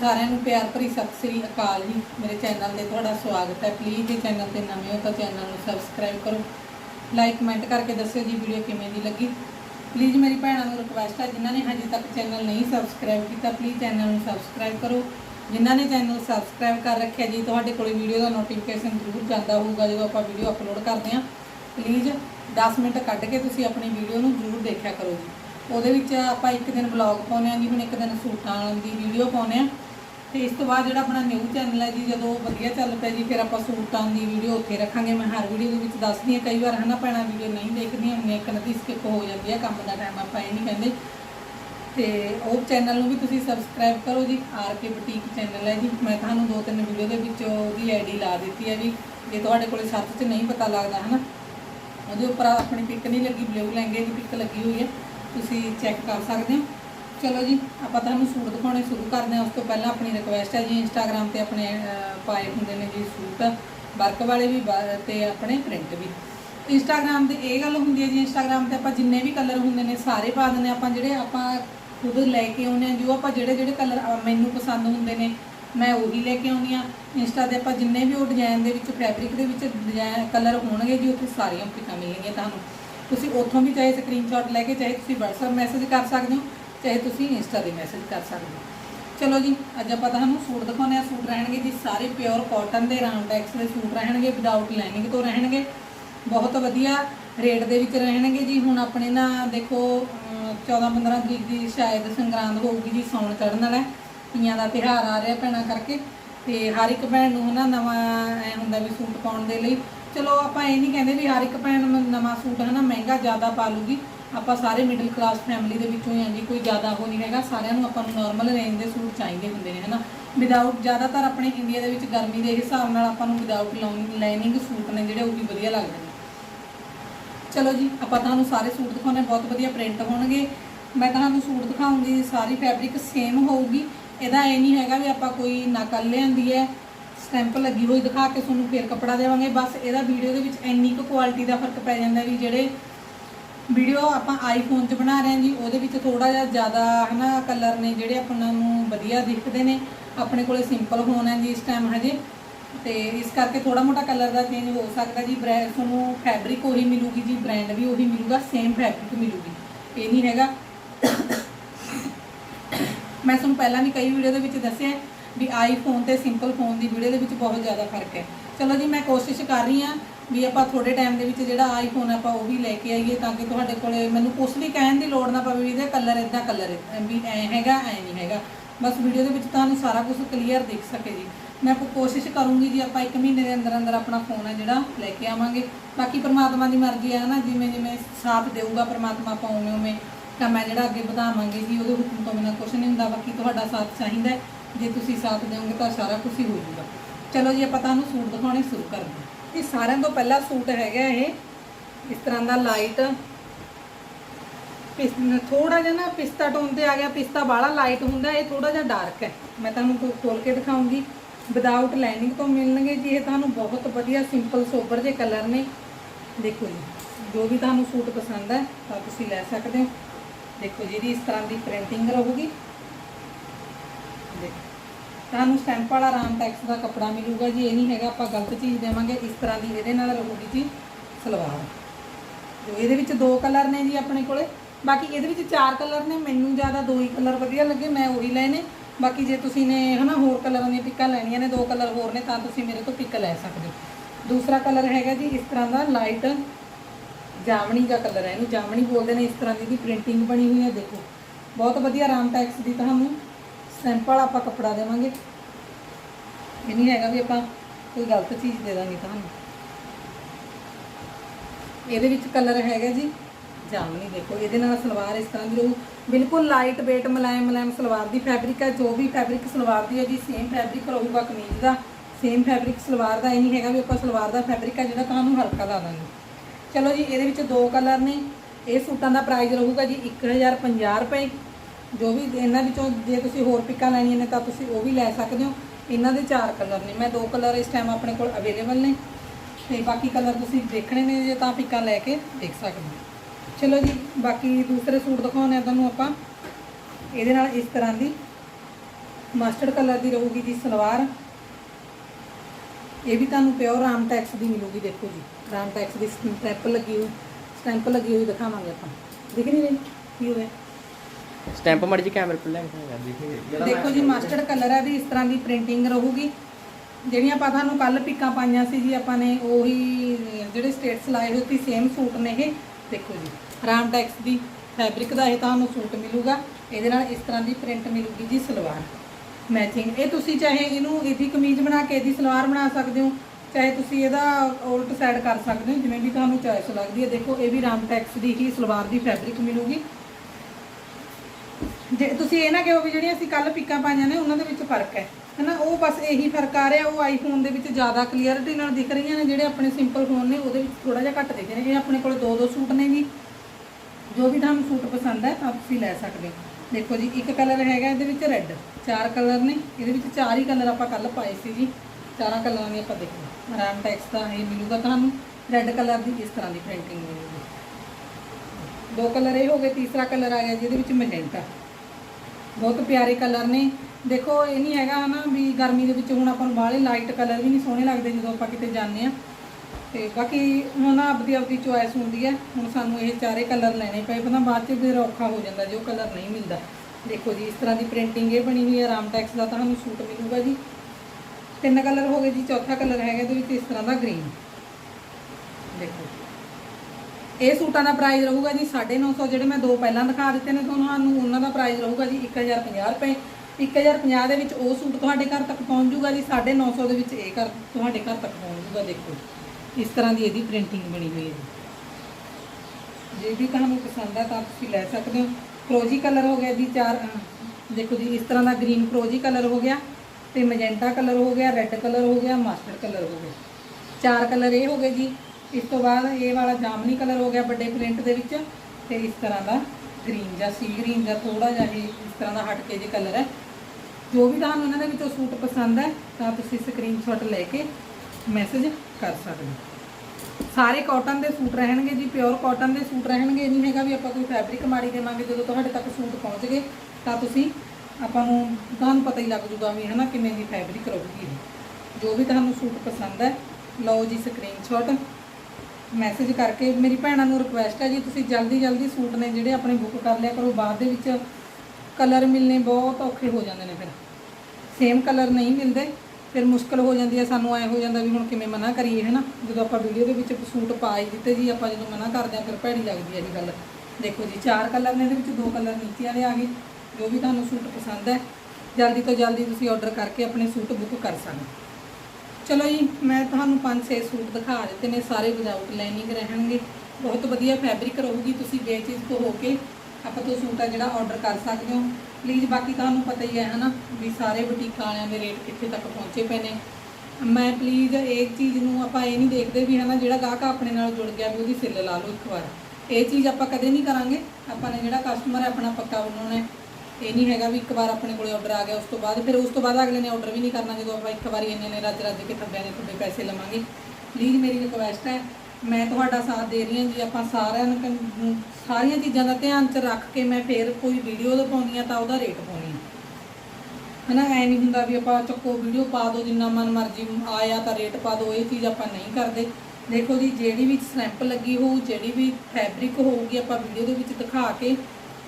ਸਾਰਿਆਂ ਨੂੰ ਪਿਆਰ ਭਰੀ ਸਤਿ ਸ੍ਰੀ ਅਕਾਲ ਜੀ। ਮੇਰੇ ਚੈਨਲ ਤੇ ਤੁਹਾਡਾ ਸਵਾਗਤ ਹੈ। ਪਲੀਜ਼ ਜੇ ਚੈਨਲ ਤੇ ਨਵੇਂ ਹੋ ਤਾਂ ਚੈਨਲ ਨੂੰ ਸਬਸਕ੍ਰਾਈਬ ਕਰੋ। ਲਾਈਕ ਕਮੈਂਟ ਕਰਕੇ ਦੱਸਿਓ ਜੀ ਵੀਡੀਓ ਕਿਵੇਂ ਦੀ ਲੱਗੀ। ਪਲੀਜ਼ ਮੇਰੀ ਭੈਣਾਂ ਨੂੰ ਰਿਕੁਐਸਟ ਹੈ ਜਿਨ੍ਹਾਂ ਨੇ ਹਜੇ ਤੱਕ ਚੈਨਲ ਨਹੀਂ ਸਬਸਕ੍ਰਾਈਬ ਕੀਤਾ ਪਲੀਜ਼ ਚੈਨਲ ਨੂੰ ਸਬਸਕ੍ਰਾਈਬ ਕਰੋ। ਜਿਨ੍ਹਾਂ ਨੇ ਚੈਨਲ ਸਬਸਕ੍ਰਾਈਬ ਕਰ ਰੱਖਿਆ ਜੀ, ਤੁਹਾਡੇ ਕੋਲੇ ਵੀਡੀਓ ਦਾ ਨੋਟੀਫਿਕੇਸ਼ਨ ਜ਼ਰੂਰ ਜਾਂਦਾ ਹੋਊਗਾ, ਜਦੋਂ ਆਪਾਂ ਵੀਡੀਓ ਅਪਲੋਡ ਕਰਦੇ ਹਾਂ। ਪਲੀਜ਼ 10 ਮਿੰਟ ਕੱਢ ਕੇ ਤੁਸੀਂ ਆਪਣੀ ਵੀਡੀਓ ਨੂੰ ਜ਼ਰੂਰ ਦੇਖਿਆ ਕਰੋ ਜੀ। ਉਹਦੇ ਵਿੱਚ ਆਪਾਂ ਇੱਕ ਦਿਨ ਵਲੌਗ ਪਾਉਂਦੇ ਹਾਂ ਜੀ, ਹੁਣ ਇੱਕ ਦਿਨ ਸੂਟਾਂ ਦੀ ਵੀਡੀਓ ਪਾਉਂਦੇ ਹਾਂ। ਤੇ ਇਸ ਤੋਂ ਬਾਅਦ ਜਿਹੜਾ ਆਪਣਾ ਨਿਊ ਚੈਨਲ ਹੈ ਜੀ, ਜਦੋਂ ਵਧੀਆ ਚੱਲ ਪਿਆ ਜੀ, ਫਿਰ ਆਪਾਂ ਸੂਟਾਂ ਦੀ ਵੀਡੀਓ ਉੱਥੇ ਰੱਖਾਂਗੇ। ਮੈਂ ਹਰ ਵੀਡੀਓ ਦੇ ਵਿੱਚ ਦੱਸਦੀ ਹਾਂ, ਕਈ ਵਾਰ ਹਨਾ ਭੈਣਾਂ ਵੀਡੀਓ ਨਹੀਂ ਦੇਖਦੀਆਂ ਹੁੰਦੀਆਂ ਇੱਕ ਨਦੀ ਸਕਿਪ ਹੋ ਜਾਂਦੀ ਹੈ, ਕੰਮ ਦਾ ਟਾਈਮ ਆਪਾਂ ਇਹ ਨਹੀਂ ਕਹਿੰਦੇ। ਤੇ ਉਹ ਚੈਨਲ ਨੂੰ ਵੀ ਤੁਸੀਂ ਸਬਸਕ੍ਰਾਈਬ ਕਰੋ ਜੀ ਆਰ ਕੇ ਬੁਟੀਕ ਚੈਨਲ ਹੈ ਜੀ। ਮੈਂ ਤੁਹਾਨੂੰ ਦੋ ਤਿੰਨ ਵੀਡੀਓ ਦੇ ਵਿੱਚ ਉਹਦੀ ਆਈਡੀ ਲਾ ਦਿੱਤੀ ਹੈ ਜੀ। ਜੇ ਤੁਹਾਡੇ ਕੋਲੇ ਸੱਚ 'ਚ ਨਹੀਂ ਪਤਾ ਲੱਗਦਾ ਹਨਾ, ਉਹਦੇ ਉੱਪਰ ਆਪਣੀ ਪਿਕ ਨਹੀਂ ਲੱਗੀ ਬਲੂ ਲੈਂਗੇ ਦੀ ਪਿਕ ਲੱਗੀ ਹੋਈ ਹੈ, ਤੁਸੀਂ ਚੈੱਕ ਕਰ ਸਕਦੇ ਹੋ। ਚਲੋ ਜੀ, ਆਪਾਂ ਤੁਹਾਨੂੰ ਸੂਟ ਦਿਖਾਉਣੇ ਸ਼ੁਰੂ ਕਰਦੇ ਹਾਂ। ਉਸ ਤੋਂ ਪਹਿਲਾਂ ਆਪਣੀ ਰਿਕੁਐਸਟ ਹੈ ਜੀ ਇੰਸਟਾਗ੍ਰam ਤੇ ਆਪਣੇ ਪਾਏ ਹੁੰਦੇ ਨੇ ਜੀ ਸੂਟ। ਵਰਕ ਵਾਲੇ ਵੀ ਬਾ- ਤੇ ਆਪਣੇ ਪ੍ਰਿੰਟ ਵੀ। ਇੰਸਟਾਗ੍ਰam ਤੇ ਇਹ ਗੱਲ ਹੁੰਦੀ ਹੈ ਜੀ ਇੰਸਟਾਗ੍ਰam ਤੇ ਆਪਾਂ ਜਿੰਨੇ ਵੀ ਕਲਰ ਹੁੰਦੇ ਨੇ, ਸਾਰੇ ਪਾ ਦਿੰਦੇ ਹਾਂ। ਆਪਾਂ ਜਿਹੜੇ ਆਪਾਂ ਖੁਦ ਲੈ ਕੇ ਆਉਂਦੇ ਹਾਂ, ਜੋ ਆਪਾਂ ਜਿਹੜੇ ਜਿਹੜੇ ਕਲਰ ਮੈਨੂੰ ਪਸੰਦ ਹੁੰਦੇ ਨੇ, ਮੈਂ ਉਹੀ ਲੈ ਕੇ ਆਉਂਦੀ ਆ ਇੰਸਟਾ ਤੇ ਆਪਾਂ ਜਿੰਨੇ ਵੀ ਉਹ ਡਿਜ਼ਾਈਨ ਦੇ ਵਿੱਚ ਫੈਬਰਿਕ ਦੇ ਵਿੱਚ ਡਿਜ਼ਾਈਨ ਕਲਰ ਹੋਣਗੇ ਜੀ, ਉੱਥੇ ਸਾਰੀਆਂ ਪਿਕਾਂ ਮਿਲਣਗੀਆਂ ਤੁਹਾਨੂੰ। ਤੁਸੀਂ ਉੱਥੋਂ ਵੀ ਚਾਹੇ ਸਕਰੀਨਸ਼ਾਟ ਲੈ ਕੇ, ਚਾਹੇ ਤੁਸੀਂ WhatsApp ਮੈਸੇਜ ਕਰ ਸਕਦੇ ਹੋ। ਚਾਹੇ ਤੁਸੀਂ ਇੰਸਟਾ ਤੇ ਮੈਸੇਜ ਕਰ ਸਕਦੇ ਹੋ। ਚਲੋ ਜੀ, ਅੱਜ ਆਪਾਂ ਤੁਹਾਨੂੰ ਸੂਟ ਦਿਖਾਉਂਦੇ ਆ ਸੂਟ ਰਹਿਣਗੇ ਜੀ ਸਾਰੇ ਪਿਓਰ ਕਾਟਨ ਦੇ ਰਾਉਂਡ ਐਕਸ ਦੇ ਸੂਟ ਰਹਿਣਗੇ ਵਿਦਆਊਟ ਲਾਈਨਿੰਗ ਤੋਂ ਰਹਿਣਗੇ। ਬਹੁਤ ਵਧੀਆ ਰੇਟ ਦੇ ਵਿੱਚ ਰਹਿਣਗੇ ਜੀ। ਹੁਣ ਆਪਣੇ ਨਾ ਦੇਖੋ 14 15 ਤਰੀਕ ਦੀ ਸ਼ਾਇਦ ਸੰਗਰਾਂਦ ਹੋਊਗੀ ਜੀ ਸੌਣ ਚੜ੍ਹਨ ਵਾਲਾ। ਹੈ। ਤੀਆਂ ਦਾ ਤਿਉਹਾਰ ਆ ਰਿਹਾ ਭੈਣਾਂ ਕਰਕੇ। ਤੇ ਹਰ ਇੱਕ ਭੈਣ ਨੂੰ ਹਨਾ ਨਵਾਂ ਐ ਹੁੰਦਾ ਵੀ ਸੂਟ ਪਾਉਣ ਦੇ ਲਈ। ਚਲੋ ਆਪਾਂ ਇਹ ਨਹੀਂ ਕਹਿੰਦੇ ਵੀ ਹਰ ਇੱਕ ਭੈਣ ਨਵਾਂ ਸੂਟ ਹਨਾ ਮਹਿੰਗਾ ਜ਼ਿਆਦਾ ਪਾ ਲੂਗੀ ਆਪਾਂ ਸਾਰੇ ਮਿਡਲ ਕਲਾਸ ਫੈਮਿਲੀ ਦੇ ਵਿੱਚੋਂ ਹੀ ਆ ਜੀ, ਕੋਈ ਜ਼ਿਆਦਾ ਉਹ ਨਹੀਂ ਹੈਗਾ। ਸਾਰਿਆਂ ਨੂੰ ਆਪਾਂ ਨੂੰ ਨਾਰਮਲ ਰੇਂਜ ਦੇ ਸੂਟ ਚਾਹੀਦੇ ਹੁੰਦੇ ਨੇ, ਹਨਾ? ਵਿਦਆਊਟ ਜ਼ਿਆਦਾਤਰ ਆਪਣੇ ਇੰਡੀਆ ਦੇ ਵਿੱਚ ਗਰਮੀ ਦੇ ਹਿਸਾਬ ਨਾਲ ਆਪਾਂ ਨੂੰ ਵਿਦਆਊਟ ਲਾਈਨਿੰਗ ਸੂਟ ਨੇ ਜਿਹੜੇ, ਉਹ ਵੀ ਵਧੀਆ ਲੱਗਦੇ ਨੇ। ਚਲੋ ਜੀ, ਆਪਾਂ ਤੁਹਾਨੂੰ ਸਾਰੇ ਸੂਟ ਦਿਖਾਉਣੇ ਬਹੁਤ ਵਧੀਆ ਪ੍ਰਿੰਟ ਹੋਣਗੇ। ਮੈਂ ਤੁਹਾਨੂੰ ਸੂਟ ਦਿਖਾਉਂਗੀ, ਸਾਰੀ ਫੈਬਰਿਕ ਸੇਮ ਹੋਊਗੀ। ਇਹਦਾ ਇਹ ਨਹੀਂ ਹੈਗਾ ਵੀ ਆਪਾਂ ਕੋਈ ਨਕਲ ਲਿਆਂਦੀ ਹੈ। ਸਟੈਂਪ ਲੱਗੀ ਹੋਈ ਦਿਖਾ ਕੇ ਤੁਹਾਨੂੰ ਫੇਰ ਕੱਪੜਾ ਦੇਵਾਂਗੇ। ਬਸ ਇਹਦਾ ਵੀਡੀਓ ਦੇ ਵਿੱਚ ਇੰਨੀ ਕੁ ਕੁਆਲਿਟੀ ਦਾ ਫ਼ਰਕ ਪੈ ਜਾਂਦਾ ਵੀ ਜਿਹੜੇ ਵੀਡੀਓ ਆਪਾਂ ਆਈਫੋਨ 'ਚ ਬਣਾ ਰਹੇ ਹਾਂ ਜੀ, ਉਹਦੇ ਵਿੱਚ ਥੋੜਾ ਜਿਹਾ ਜ਼ਿਆਦਾ ਹਨਾ ਕਲਰ ਨੇ ਜਿਹੜੇ ਆਪਣਾ ਨੂੰ ਵਧੀਆ ਦਿਖਦੇ ਨੇ। ਆਪਣੇ ਕੋਲੇ ਸਿੰਪਲ ਫੋਨ ਹੈ ਜੀ ਇਸ ਟਾਈਮ ਹਜੇ। ਤੇ ਇਸ ਕਰਕੇ ਥੋੜਾ ਮੋਟਾ ਕਲਰ ਦਾ ਚੇਂਜ ਹੋ ਸਕਦਾ ਜੀ। ਬ੍ਰੈਂਡ ਤੁਹਾਨੂੰ ਫੈਬਰਿਕ ਉਹੀ ਮਿਲੂਗੀ ਜੀ ਬ੍ਰਾਂਡ ਵੀ ਉਹੀ ਮਿਲੂਗਾ ਸੇਮ ਫੈਬਰਿਕ ਮਿਲੂਗੀ। ਇਹ ਨਹੀਂ ਹੈਗਾ। ਮੈਂ ਤੁਹਾਨੂੰ ਪਹਿਲਾਂ ਵੀ ਕਈ ਵੀਡੀਓ ਦੇ ਵਿੱਚ ਦੱਸਿਆ ਵੀ ਆਈਫੋਨ ਤੇ ਸਿੰਪਲ ਫੋਨ ਦੀ ਵੀਡੀਓ ਦੇ ਵਿੱਚ ਬਹੁਤ ਜ਼ਿਆਦਾ ਫ਼ਰਕ ਹੈ। ਚਲੋ ਜੀ, ਮੈਂ ਕੋਸ਼ਿਸ਼ ਕਰ ਰਹੀ ਹਾਂ ਵੀ ਆਪਾਂ ਥੋੜੇ ਟਾਈਮ ਦੇ ਵਿੱਚ ਜਿਹੜਾ ਆਈਫੋਨ ਆਪਾਂ ਉਹ ਵੀ ਲੈ ਕੇ ਆਈਏ ਤਾਂ ਕਿ ਤੁਹਾਡੇ ਕੋਲੇ ਮੈਨੂੰ ਕੁਛ ਵੀ ਕਹਿਣ ਦੀ ਲੋੜ ਨਾ ਪਵੇ ਵੀ ਇਹਦਾ ਕਲਰ ਇਦਾਂ ਕਲਰ ਵੀ ਐ ਹੈਗਾ, ਐ ਨਹੀਂ ਹੈਗਾ। ਬਸ ਵੀਡੀਓ ਦੇ ਵਿੱਚ ਤੁਹਾਨੂੰ ਸਾਰਾ ਕੁਝ ਕਲੀਅਰ ਦਿਖ ਸਕੇ ਜੀ। ਮੈਂ ਕੋਸ਼ਿਸ਼ ਕਰੂੰਗੀ ਜੀ ਆਪਾਂ 1 ਮਹੀਨੇ ਦੇ ਅੰਦਰ ਅੰਦਰ ਆਪਣਾ ਫੋਨ ਹੈ ਜਿਹੜਾ ਲੈ ਕੇ ਆਵਾਂਗੇ। ਬਾਕੀ ਪਰਮਾਤਮਾ ਦੀ ਮਰਜ਼ੀ ਹੈ ਨਾ, ਜਿਵੇਂ ਜਿਵੇਂ ਸਾਥ ਦੇਊਗਾ ਪਰਮਾਤਮਾ ਆਪਾਂ ਉਵੇਂ ਉਵੇਂ ਕੰਮ ਹੈ ਜਿਹੜਾ ਅੱਗੇ ਵਧਾਵਾਂਗੇ ਜੀ, ਉਹਦੇ ਹੁਕਮ ਤੋਂ ਬਿਨਾਂ ਕੁਝ ਨਹੀਂ ਹੁੰਦਾ। ਬਾਕੀ ਤੁਹਾਡਾ ਸਾਥ ਚਾਹੀਦਾ ਜੇ ਤੁਸੀਂ ਸਾਥ ਦਿਓਗੇ ਤਾਂ ਸਾਰਾ ਕੁਝ ਹੀ ਹੋ ਜਾਊਗਾ। ਚਲੋ ਜੀ ਆਪਾਂ ਤੁਹਾਨੂੰ ਸੂਟ ਦਿਖਾਉਣੇ ਸ਼ੁਰੂ ਕਰਦੇ ਹਾਂ। ਇਹ ਸਾਰਿਆਂ ਤੋਂ ਪਹਿਲਾ ਸੂਟ ਹੈਗਾ ਇਹ। ਇਸ ਤਰ੍ਹਾਂ ਦਾ ਲਾਈਟ ਥੋੜਾ ਜਿਹਾ ਨਾ ਪਿਸਤਾ ਟੋਨ ਤੇ ਆ ਗਿਆ, ਪਿਸਤਾ ਬਾਹਲਾ ਲਾਈਟ ਹੁੰਦਾ, ਇਹ ਥੋੜਾ ਜਿਹਾ ਡਾਰਕ ਹੈ। ਮੈਂ ਤੁਹਾਨੂੰ ਖੋ- ਖੋਲ ਕੇ ਦਿਖਾਉਂਗੀ। ਵਿਦਆਊਟ ਲਾਈਨਿੰਗ ਤੋਂ ਮਿਲਣਗੇ ਜੀ, ਇਹ ਤੁਹਾਨੂੰ ਬਹੁਤ ਵਧੀਆ ਸਿੰਪਲ ਸੋਬਰ ਜਿਹੇ ਕਲਰ ਨੇ। ਦੇਖੋ ਜੀ, ਜੋ ਵੀ ਤੁਹਾਨੂੰ ਸੂਟ ਪਸੰਦ ਹੈ, ਤਾਂ ਤੁਸੀਂ ਲੈ ਸਕਦੇ ਹੋ। ਦੇਖੋ ਜੀ ਦੀ ਇਸ ਤਰ੍ਹਾਂ ਦੀ ਪ੍ਰਿੰਟਿੰਗ ਰਹੂਗੀ। ਤੁਹਾਨੂੰ ਸਟੈਂਪ ਵਾਲਾ ਰਾਮ ਟੈਕਸ ਦਾ ਕੱਪੜਾ ਮਿਲੂਗਾ ਜੀ, ਇਹ ਨਹੀਂ ਹੈਗਾ, ਆਪਾਂ ਗਲਤ ਚੀਜ਼ ਦੇਵਾਂਗੇ, ਇਸ ਤਰ੍ਹਾਂ ਦੀ ਇਹਦੇ ਨਾਲ ਰਹੂਗੀ ਜੀ ਸਲਵਾਰ। ਜੋ ਇਹਦੇ ਵਿੱਚ ਦੋ ਕਲਰ ਨੇ ਜੀ ਆਪਣੇ ਕੋਲੇ, ਬਾਕੀ ਇਹਦੇ ਵਿੱਚ ਚਾਰ ਕਲਰ ਨੇ, ਮੈਨੂੰ ਜ਼ਿਆਦਾ ਦੋ ਹੀ ਕਲਰ ਵਧੀਆ ਲੱਗੇ, ਮੈਂ ਉਹੀ ਲਏ ਨੇ। ਬਾਕੀ ਜੇ ਤੁਸੀਂ ਨੇ ਹਨਾ ਹੋਰ ਕਲਰਾਂ ਦੀਆਂ ਪਿੱਕਾਂ ਲੈਣੀਆਂ ਨੇ, ਦੋ ਕਲਰ ਹੋਰ ਨੇ, ਤਾਂ ਤੁਸੀਂ ਮੇਰੇ ਤੋਂ ਪਿੱਕ ਲੈ ਸਕਦੇ ਹੋ। ਦੂਸਰਾ ਕਲਰ ਹੈਗਾ ਜੀ, ਇਸ ਤਰ੍ਹਾਂ ਦਾ ਲਾਈਟ ਜਾਮਣੀ ਦਾ ਕਲਰ ਹੈ। ਇਹਨੂੰ ਜਾਮਣੀ ਬੋਲਦੇ ਨੇ, ਇਸ ਤਰ੍ਹਾਂ ਦੀ ਦੀ ਪ੍ਰਿੰਟਿੰਗ ਬਣੀ ਹੋਈ ਹੈ, ਦੇਖੋ। ਬਹੁਤ ਵਧੀਆ ਰਾਮ ਟੈਕਸ ਦੀ ਤੁਹਾਨੂੰ ਸਿੰਪਲ ਆਪਾਂ ਕੱਪੜਾ ਦੇਵਾਂਗੇ। ਇਹ ਨਹੀਂ ਹੈਗਾ ਵੀ ਆਪਾਂ ਕੋਈ ਗਲਤ ਚੀਜ਼ ਦੇ ਦਾਂਗੇ ਤੁਹਾਨੂੰ। ਇਹਦੇ ਵਿੱਚ ਕਲਰ ਹੈਗਾ ਜੀ, ਜਾਮਨੀ ਦੇਖੋ, ਇਹਦੇ ਨਾਲ ਸਲਵਾਰ ਇਸ ਤਰ੍ਹਾਂ ਦੀ ਰਹੂ। ਬਿਲਕੁਲ ਲਾਈਟ weight, ਮਲਾਇਮ ਮੁਲਾਇਮ ਸਲਵਾਰ ਦੀ ਫੈਬਰਿਕ ਹੈ ਜੋ ਵੀ ਫੈਬਰਿਕ ਸਲਵਾਰ ਦੀ ਹੈ ਜੀ ਸੇਮ ਫੈਬਰਿਕ ਰਹੂਗਾ ਕਮੀਜ਼ ਦਾ। ਸੇਮ ਫੈਬਰਿਕ ਸਲਵਾਰ ਦਾ ਇਹ ਨਹੀਂ ਹੈਗਾ ਵੀ ਆਪਾਂ ਸਲਵਾਰ ਦਾ ਫੈਬਰਿਕ ਹੈ ਜਿਹੜਾ ਤੁਹਾਨੂੰ ਹਲਕਾ ਲਾ ਦਾਂਗੇ। ਚਲੋ ਜੀ, ਇਹਦੇ ਵਿੱਚ ਦੋ ਕਲਰ ਨੇ। ਇਹ ਸੂਟਾਂ ਦਾ ਪ੍ਰਾਈਸ ਰਹੂਗਾ ਜੀ 1050 ਰੁਪਏ। ਜੋ ਵੀ ਇਹਨਾਂ ਵਿੱਚੋਂ ਜੇ ਤੁਸੀਂ ਹੋਰ ਪਿੱਕਾਂ ਲੈਣੀਆਂ ਨੇ ਤਾਂ ਤੁਸੀਂ ਉਹ ਵੀ ਲੈ ਸਕਦੇ ਹੋ। ਇਹਨਾਂ ਦੇ ਚਾਰ ਕਲਰ ਨੇ। ਮੈਂ ਦੋ ਕਲਰ ਇਸ ਟਾਈਮ ਆਪਣੇ ਕੋਲ ਅਵੇਲੇਬਲ ਨੇ। ਤੇ ਬਾਕੀ ਕਲਰ ਤੁਸੀਂ ਦੇਖਣੇ ਨੇ ਜੇ ਤਾਂ ਪਿੱਕਾਂ ਲੈ ਕੇ ਦੇਖ ਸਕਦੇ ਹੋ। ਚਲੋ ਜੀ, ਬਾਕੀ ਦੂਸਰੇ ਸੂਟ ਦਿਖਾਉਂਦੇ ਆ ਤੁਹਾਨੂੰ ਆਪਾਂ। ਇਹਦੇ ਨਾਲ ਇਸ ਤਰ੍ਹਾਂ ਦੀ ਮਸਟਰਡ ਕਲਰ ਦੀ ਰਹੂਗੀ ਜੀ ਸਲਵਾਰ। ਇਹ ਵੀ ਤੁਹਾਨੂੰ ਪਿਓਰ ਰਾਮਟੈਕਸ ਦੀ ਮਿਲੂਗੀ, ਦੇਖੋ ਜੀ। ਰਾਮ ਟੈਕਸ ਦੀ ਸਟੈਂਪ ਲੱਗੀ ਹੋਈ ਸਟੈਂਪ ਲੱਗੀ ਹੋਈ ਦਿਖਾਵਾਂਗੇ ਆਪਾਂ। ਦਿਖ ਨਹੀਂ ਰਹੀ ਕੀ ਹੋਇਆ। ਸਟੈਂਪ ਮੜ ਜੀ ਕੈਮਰੇ ਕੋਲ ਲੈ ਕੇ ਦੇਖੋ ਜੀ ਮਸਟਰਡ ਕਲਰ ਹੈ ਵੀ ਇਸ ਤਰ੍ਹਾਂ ਦੀ ਪ੍ਰਿੰਟਿੰਗ ਰਹੂਗੀ। ਜਿਹੜੀਆਂ ਆਪਾਂ ਤੁਹਾਨੂੰ ਕੱਲ ਪਿੱਕਾਂ ਪਾਈਆਂ ਸੀ ਜੀ, ਆਪਾਂ ਨੇ ਉਹੀ, ਜਿਹੜੇ ਸਟੇਟਸ ਲਾਏ ਹੋਏ ਸੀ ਸੇਮ ਸੂਟ ਨੇ ਇਹ। ਦੇਖੋ ਜੀ ਰਾਮਟੈਕਸ ਦੀ ਫੈਬਰਿਕ ਦਾ ਇਹ ਤੁਹਾਨੂੰ ਸੂਟ ਮਿਲੂਗਾ। ਇਹਦੇ ਨਾਲ ਇਸ ਤਰ੍ਹਾਂ ਦੀ ਪ੍ਰਿੰਟ ਮਿਲੂਗੀ ਜੀ ਸਲਵਾਰ। ਮੈਚਿੰਗ ਇਹ ਤੁਸੀਂ ਚਾਹੇ ਇਹਨੂੰ ਇਹਦੀ ਕਮੀਜ਼ ਬਣਾ ਕੇ ਇਹਦੀ ਸਲਵਾਰ ਬਣਾ ਸਕਦੇ ਹੋ, ਚਾਹੇ ਤੁਸੀਂ ਇਹਦਾ ਉਲਟ ਸਾਈਡ ਕਰ ਸਕਦੇ ਹੋ, ਜਿਵੇਂ ਵੀ ਤੁਹਾਨੂੰ ਚੋਇਸ ਲੱਗਦੀ ਹੈ। ਦੇਖੋ, ਇਹ ਵੀ ਰਾਮਟੈਕਸ ਦੀ ਹੀ ਸਲਵਾਰ ਦੀ ਫੈਬਰਿਕ ਮਿਲੂਗੀ। ਜੇ ਤੁਸੀਂ ਇਹ ਨਾ ਕਹੋ ਵੀ ਜਿਹੜੀਆਂ ਅਸੀਂ ਕੱਲ ਪਿਕਾਂ ਪਾਈਆਂ ਨੇ, ਉਹਨਾਂ ਦੇ ਵਿੱਚ ਫ਼ਰਕ ਹੈ। ਹਨਾ, ਉਹ ਬਸ ਇਹੀ ਫ਼ਰਕ ਆ ਰਿਹਾ, ਉਹ ਆਈਫੋਨ ਦੇ ਵਿੱਚ ਜ਼ਿਆਦਾ ਕਲੀਅਰਿਟੀ ਨਾਲ ਦਿਖ ਰਹੀਆਂ ਨੇ, ਜਿਹੜੇ ਆਪਣੇ ਸਿੰਪਲ ਫੋਨ ਨੇ, ਉਹਦੇ ਵਿੱਚ ਥੋੜਾ ਜਿਹਾ ਘੱਟ ਦਿਖ ਰਹੇ ਇਹ ਆਪਣੇ ਕੋਲ ਦੋ ਦੋ ਸੂਟ ਨੇ ਜੀ। ਜੋ ਵੀ ਤੁਹਾਨੂੰ ਸੂਟ ਪਸੰਦ ਹੈ, ਤਾਂ ਤੁਸੀਂ ਲੈ ਸਕਦੇ ਹੋ। ਦੇਖੋ ਜੀ, ਇੱਕ ਕਲਰ ਹੈਗਾ ਇਹਦੇ ਵਿੱਚ ਰੈੱਡ ਚਾਰ ਕਲਰ ਨੇ। ਇਹਦੇ ਵਿੱਚ ਚਾਰ ਹੀ ਕਲਰ ਆਪਾਂ ਕੱਲ ਪਾਏ ਸੀ ਜੀ। ਚਾਰਾਂ ਕਲਰਾਂ ਦੀ ਆਪਾਂ ਦੇਖੋ। ਆਰਾਮ ਟੈਕਸ ਦਾ ਇਹ ਮਿਲੂਗਾ ਤੁਹਾਨੂੰ। ਰੈੱਡ ਕਲਰ ਦੀ ਇਸ ਤਰ੍ਹਾਂ ਦੀ ਪ੍ਰਿੰਟਿੰਗ ਮਿਲੂਗੀ ਦੋ ਕਲਰ ਇਹ ਹੋ ਗਏ, ਤੀਸਰਾ ਕਲਰ ਆ ਗਿਆ ਜਿਹਦੇ ਵਿੱਚ ਮੈਜੈਂਟਾ ਬਹੁਤ ਪਿਆਰੇ ਕਲਰ ਨੇ। ਦੇਖੋ, ਇਹ ਨਹੀਂ ਹੈਗਾ ਨਾ ਵੀ ਗਰਮੀ ਦੇ ਵਿੱਚ ਹੁਣ ਆਪਾਂ ਨੂੰ ਬਾਹਲੇ ਲਾਈਟ ਕਲਰ ਵੀ ਨਹੀਂ ਸੋਹਣੇ ਲੱਗਦੇ ਜਦੋਂ ਆਪਾਂ ਕਿਤੇ ਜਾਂਦੇ ਆ ਤੇ ਬਾਕੀ ਹੁਣ ਆਪਦੀ ਆਪਦੀ ਚੁਆਇਸ ਹੁੰਦੀ ਹੈ। ਹੁਣ ਸਾਨੂੰ ਇਹ ਚਾਰੇ ਕਲਰ ਲੈਣੇ ਪਏ, ਪਤਾ ਬਾਅਦ ਚ ਫਿਰ ਔਖਾ ਹੋ ਜਾਂਦਾ ਜੇ ਉਹ ਕਲਰ ਨਹੀਂ ਮਿਲਦਾ। ਦੇਖੋ ਜੀ, ਇਸ ਤਰ੍ਹਾਂ ਦੀ ਪ੍ਰਿੰਟਿੰਗ ਇਹ ਬਣੀ ਹੋਈ ਹੈ। ਰਾਮਟੈਕਸ ਦਾ ਤੁਹਾਨੂੰ ਸੂਟ ਮਿਲੂਗਾ ਜੀ। ਤਿੰਨ ਕਲਰ ਹੋ ਗਏ ਜੀ, ਚੌਥਾ ਕਲਰ ਹੈਗਾ ਇਹਦੇ ਵਿੱਚ ਇਸ ਤਰ੍ਹਾਂ ਦਾ ਗ੍ਰੀਨ ਦੇਖੋ। ਇਹ ਸੂਟਾਂ ਦਾ ਪ੍ਰਾਈਸ ਰਹੂਗਾ ਜੀ 950 ਜਿਹੜੇ ਮੈਂ ਦੋ ਪਹਿਲਾਂ ਦਿਖਾ ਦਿੱਤੇ ਨੇ ਤੁਹਾਨੂੰ, ਉਹਨਾਂ ਦਾ ਪ੍ਰਾਈਸ ਰਹੂਗਾ ਜੀ 1050 ਰੁਪਏ। 1050 ਦੇ ਵਿੱਚ ਉਹ ਸੂਟ ਤੁਹਾਡੇ ਘਰ ਤੱਕ ਪਹੁੰਚ ਜੂਗਾ ਜੀ 950 ਦੇ ਵਿੱਚ ਇਹ ਘਰ, ਤੁਹਾਡੇ ਘਰ ਤੱਕ ਪਹੁੰਚ ਜੂਗਾ ਦੇਖੋ। ਇਸ ਤਰ੍ਹਾਂ ਦੀ ਇਹਦੀ ਪ੍ਰਿੰਟਿੰਗ ਬਣੀ ਹੋਈ ਹੈ ਜੀ। ਜੇ ਵੀ ਤੁਹਾਨੂੰ ਪਸੰਦ ਹੈ ਤਾਂ ਤੁਸੀਂ ਲੈ ਸਕਦੇ ਹੋ। ਕਰੋਜੀ ਕਲਰ ਹੋ ਗਿਆ ਜੀ, ਚਾਰ ਦੇਖੋ ਜੀ, ਇਸ ਤਰ੍ਹਾਂ ਦਾ ਗ੍ਰੀਨ ਕਰੋਜੀ ਕਲਰ ਹੋ ਗਿਆ ਤੇ ਮੈਜੈਂਟਾ ਕਲਰ ਹੋ ਗਿਆ ਰੈੱਡ ਕਲਰ ਹੋ ਗਿਆ ਮਾਸਟਰ ਕਲਰ ਹੋ ਗਿਆ। ਚਾਰ ਕਲਰ ਇਹ ਹੋ ਗਏ ਜੀ। ਇਸ ਤੋਂ ਬਾਅਦ ਇਹ ਵਾਲਾ ਜਾਮਨੀ ਕਲਰ ਹੋ ਗਿਆ ਵੱਡੇ ਪ੍ਰਿੰਟ ਦੇ ਵਿੱਚ ਤੇ ਇਸ ਤਰ੍ਹਾਂ ਦਾ ਗ੍ਰੀਨ ਜਾਂ ਸੀ ਗ੍ਰੀਨ ਜਾਂ ਥੋੜਾ ਜਿਹਾ ਇਹ ਇਸ ਤਰ੍ਹਾਂ ਦਾ ਹਟ ਕੇ ਜੇ ਕਲਰ ਹੈ। ਜੋ ਵੀ ਤੁਹਾਨੂੰ ਇਹਨਾਂ ਦੇ ਵਿੱਚੋਂ ਸੂਟ ਪਸੰਦ ਹੈ, ਤਾਂ ਤੁਸੀਂ ਸਕਰੀਨਸ਼ਾਟ ਲੈ ਕੇ ਮੈਸੇਜ ਕਰ ਸਕਦੇ ਹੋ। ਸਾਰੇ ਕਾਟਨ ਦੇ ਸੂਟ ਰਹਿਣਗੇ ਜੀ ਪਿਓਰ ਕਾਟਨ ਦੇ ਸੂਟ ਰਹਿਣਗੇ। ਨਹੀਂ ਹੈਗਾ ਵੀ ਆਪਾਂ ਕੋਈ ਫੈਬਰਿਕ ਮਾੜੀ ਦੇਵਾਂਗੇ, ਜਦੋਂ ਤੁਹਾਡੇ ਤੱਕ ਸੂਟ ਪਹੁੰਚ ਗਏ, ਤਾਂ ਤੁਸੀਂ ਆਪਾਂ ਨੂੰ ਤੁਹਾਨੂੰ ਪਤਾ ਹੀ ਲੱਗ ਜੂਗਾ ਵੀ ਹਨਾ ਕਿਵੇਂ ਦੀ ਫੈਬਰਿਕ ਰਹੂਗੀ ਜੋ ਵੀ ਤੁਹਾਨੂੰ ਸੂਟ ਪਸੰਦ ਹੈ, ਲਓ ਜੀ ਸਕਰੀਨਸ਼ਾਟ ਮੈਸੇਜ ਕਰਕੇ ਮੇਰੀ ਭੈਣਾਂ ਨੂੰ ਰਿਕੁਐਸਟ ਹੈ ਜੀ, ਤੁਸੀਂ ਜਲਦੀ ਜਲਦੀ ਸੂਟ ਨੇ ਜਿਹੜੇ ਆਪਣੇ ਬੁੱਕ ਕਰ ਲਿਆ ਕਰੋ, ਬਾਅਦ ਦੇ ਵਿੱਚ ਕਲਰ ਮਿਲਨੇ ਬਹੁਤ ਔਖੇ ਹੋ ਜਾਂਦੇ ਨੇ ਫਿਰ। ਸੇਮ ਕਲਰ ਨਹੀਂ ਮਿਲਦੇ, ਫਿਰ ਮੁਸ਼ਕਲ ਹੋ ਜਾਂਦੀ ਹੈ, ਸਾਨੂੰ ਐ ਹੋ ਜਾਂਦਾ ਵੀ ਹੁਣ ਕਿਵੇਂ ਮਨਾ ਕਰੀਏ ਹੈ ਨਾ ਜਦੋਂ ਆਪਾਂ ਵੀਡੀਓ ਦੇ ਵਿੱਚ ਸੂਟ ਪਾ ਹੀ ਦਿੱਤੇ ਜੀ, ਆਪਾਂ ਜਦੋਂ ਮਨਾ ਕਰਦੇ ਆ ਫਿਰ ਭੈੜੀ ਲੱਗਦੀ ਹੈ ਇਹ ਗੱਲ। ਦੇਖੋ ਜੀ, ਚਾਰ ਕਲਰ ਨੇ ਇਹਦੇ ਵਿੱਚ, ਦੋ ਕਲਰ ਨੀਚੇ ਵਾਲੇ ਆ ਗਏ, ਜੋ ਵੀ ਤੁਹਾਨੂੰ ਸੂਟ ਪਸੰਦ ਹੈ, ਜਲਦੀ ਤੋਂ ਜਲਦੀ ਤੁਸੀਂ ਆਰਡਰ ਕਰਕੇ ਆਪਣੇ ਸੂਟ ਬੁੱਕ ਕਰ ਸਕਦੇ ਚਲੋ ਜੀ, ਮੈਂ ਤੁਹਾਨੂੰ ਪੰਜ ਛੇ ਸੂਟ ਦਿਖਾ ਦਿੱਤੇ ਨੇ, ਸਾਰੇ ਵਿਦਆਊਟ ਲਾਈਨਿੰਗ ਰਹਿਣਗੇ। ਬਹੁਤ ਵਧੀਆ ਫੈਬਰਿਕ ਰਹੂਗੀ, ਤੁਸੀਂ ਬੇਚੀਜ਼ ਤੋਂ ਹੋ ਕੇ ਆਪਾਂ ਤੋਂ ਸੂਟ ਆ ਜਿਹੜਾ ਆਰਡਰ ਕਰ ਸਕਦੇ ਹੋ। ਪਲੀਜ਼ ਬਾਕੀ ਤੁਹਾਨੂੰ ਪਤਾ ਹੀ ਹੈ, ਹਨਾ, ਵੀ ਸਾਰੇ ਬੁਟੀਕਾਂ ਵਾਲਿਆਂ ਦੇ ਰੇਟ ਕਿੱਥੇ ਤੱਕ ਪਹੁੰਚੇ ਪਏ ਨੇ। ਮੈਂ ਪਲੀਜ਼ ਇਹ ਚੀਜ਼ ਨੂੰ ਆਪਾਂ ਇਹ ਨਹੀਂ ਦੇਖਦੇ ਵੀ, ਹਨਾ, ਜਿਹੜਾ ਗਾਹਕ ਆਪਣੇ ਨਾਲ ਜੁੜ ਗਿਆ ਵੀ ਉਹਦੀ ਸਿੱਲ ਲਾ ਲਓ ਇੱਕ ਵਾਰ। ਇਹ ਚੀਜ਼ ਆਪਾਂ ਕਦੇ ਨਹੀਂ ਕਰਾਂਗੇ। ਆਪਾਂ ਨੇ ਜਿਹੜਾ ਕਸਟਮਰ ਹੈ, ਆਪਣਾ ਪੱਕਾ ਬਣਾਉਣਾ ਹੈ। ਇਹ ਨਹੀਂ ਹੈਗਾ ਵੀ ਇੱਕ ਵਾਰ ਆਪਣੇ ਕੋਲੇ ਆਰਡਰ ਆ ਗਿਆ, ਉਸ ਤੋਂ ਬਾਅਦ, ਫਿਰ ਉਸ ਤੋਂ ਬਾਅਦ ਅਗਲੇ ਨੇ ਆਰਡਰ ਵੀ ਨਹੀਂ ਕਰਨਾ, ਜਦੋਂ ਆਪਾਂ ਇੱਕ ਵਾਰੀ ਇੰਨੇ ਨੇ ਰੱਜ ਰੱਜ ਕੇ ਥੱਬਿਆਂ ਨੇ ਥੱਬੇ ਪੈਸੇ ਲਵਾਂਗੇ। ਪਲੀਜ਼ ਮੇਰੀ ਰਿਕੁਐਸਟ ਹੈ, ਮੈਂ ਤੁਹਾਡਾ ਸਾਥ ਦੇ ਰਹੀ ਹਾਂ ਜੀ, ਆਪਾਂ ਸਾਰਿਆਂ ਨੂੰ ਸਾਰੀਆਂ ਚੀਜ਼ਾਂ ਦਾ ਧਿਆਨ ਚ ਰੱਖ ਕੇ ਮੈਂ ਫਿਰ ਕੋਈ ਵੀਡੀਓ ਦਾ ਪਾਉਂਦੀ ਹਾਂ ਤਾਂ ਉਹਦਾ ਰੇਟ ਪਾਉਣੀ ਹਾਂ ਹਨਾ, ਐ ਨਹੀਂ ਹੁੰਦਾ ਵੀ ਆਪਾਂ ਚੱਕੋ ਵੀਡੀਓ ਪਾ ਦਿਓ ਜਿੰਨਾ ਮਨ ਮਰਜ਼ੀ ਆਇਆ ਤਾਂ ਰੇਟ ਪਾ ਦਿਓ ਇਹ ਚੀਜ਼ ਆਪਾਂ ਨਹੀਂ ਕਰਦੇ। ਦੇਖੋ ਜੀ, ਜਿਹੜੀ ਵੀ ਸਟੈਂਪ ਲੱਗੀ ਹੋਊ, ਜਿਹੜੀ ਵੀ ਫੈਬਰਿਕ ਹੋਊਗੀ, ਆਪਾਂ ਵੀਡੀਓ ਦੇ ਵਿੱਚ ਦਿਖਾ ਕੇ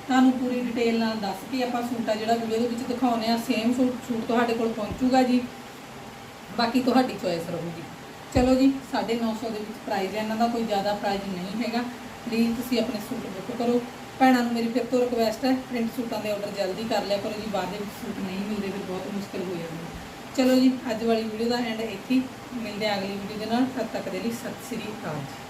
ਤੁਹਾਨੂੰ ਪੂਰੀ ਡਿਟੇਲ ਨਾਲ ਦੱਸ ਕੇ ਆਪਾਂ ਸੂਟ ਆ ਜਿਹੜਾ ਵੀਡੀਓ ਦੇ ਵਿੱਚ ਦਿਖਾਉਨੇ ਆ ਸੇਮ ਸੂਟ ਸੂਟ ਤੁਹਾਡੇ ਕੋਲ ਪਹੁੰਚੂਗਾ ਜੀ। ਬਾਕੀ ਤੁਹਾਡੀ ਚੋਇਸ ਰਹੂਗੀ। ਚਲੋ ਜੀ 950 ਦੇ ਵਿੱਚ ਪ੍ਰਾਈਸ ਹੈ। ਇਹਨਾਂ ਦਾ ਕੋਈ ਜ਼ਿਆਦਾ ਪ੍ਰਾਈਸ ਨਹੀਂ ਹੈਗਾ। ਪਲੀਜ਼ ਤੁਸੀਂ ਆਪਣੇ ਸੂਟ ਬੁੱਕ ਕਰੋ। ਭੈਣਾਂ ਨੂੰ ਮੇਰੀ ਫਿਰ ਤੋਂ ਰਿਕੁਐਸਟ ਹੈ ਪ੍ਰਿੰਟ ਸੂਟਾਂ ਦੇ ਆਰਡਰ ਜਲਦੀ ਕਰ ਲਿਆ ਕਰੋ ਜੀ। ਬਾਅਦ ਦੇ ਵਿੱਚ ਸੂਟ ਨਹੀਂ ਮਿਲਦੇ, ਫਿਰ ਬਹੁਤ ਮੁਸ਼ਕਲ ਹੋ ਜਾਂਦੀ ਚਲੋ ਜੀ, ਅੱਜ ਵਾਲੀ ਵੀਡੀਓ ਦਾ ਐਂਡ ਇੱਥੇ ਹੀ। ਮਿਲਦੇ ਹਾਂ ਅਗਲੀ ਵੀਡੀਓ ਦੇ ਨਾਲ। ਤਦ ਤੱਕ ਦੇ ਲਈ ਸਤਿ ਸ੍ਰੀ ਅਕਾਲ ਜੀ।